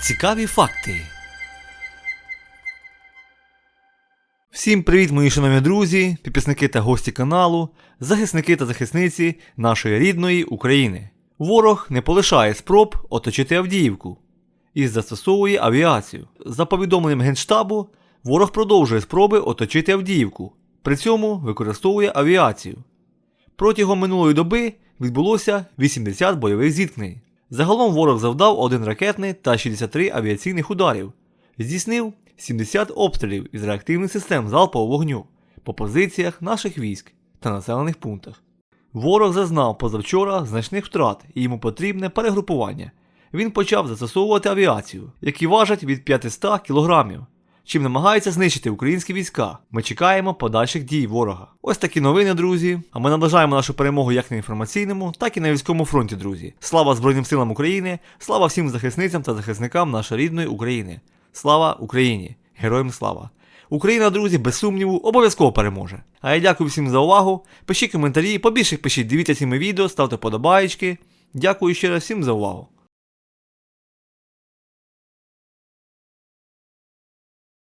Цікаві факти. Всім привіт, мої шановні друзі, підписники та гості каналу, захисники та захисниці нашої рідної України. Ворог не полишає спроб оточити Авдіївку і застосовує авіацію. За повідомленням Генштабу, ворог продовжує спроби оточити Авдіївку, при цьому використовує авіацію. Протягом минулої доби відбулося 80 бойових зіткнень. Загалом ворог завдав один ракетний та 63 авіаційних ударів, здійснив 70 обстрілів із реактивних систем залпового вогню по позиціях наших військ та населених пунктах. Ворог зазнав позавчора значних втрат і йому потрібне перегрупування. Він почав застосовувати авіацію, які важать від 500 кілограмів, чим намагається знищити українські війська. Ми чекаємо подальших дій ворога. Ось такі новини, друзі. А ми наближаємо нашу перемогу як на інформаційному, так і на військовому фронті, друзі. Слава Збройним силам України! Слава всім захисницям та захисникам нашої рідної України! Слава Україні! Героям слава! Україна, друзі, без сумніву, обов'язково переможе. А я дякую всім за увагу. Пишіть коментарі, побільше пишіть, дивіться ці відео, ставте подобаєчки. Дякую ще раз всім за увагу.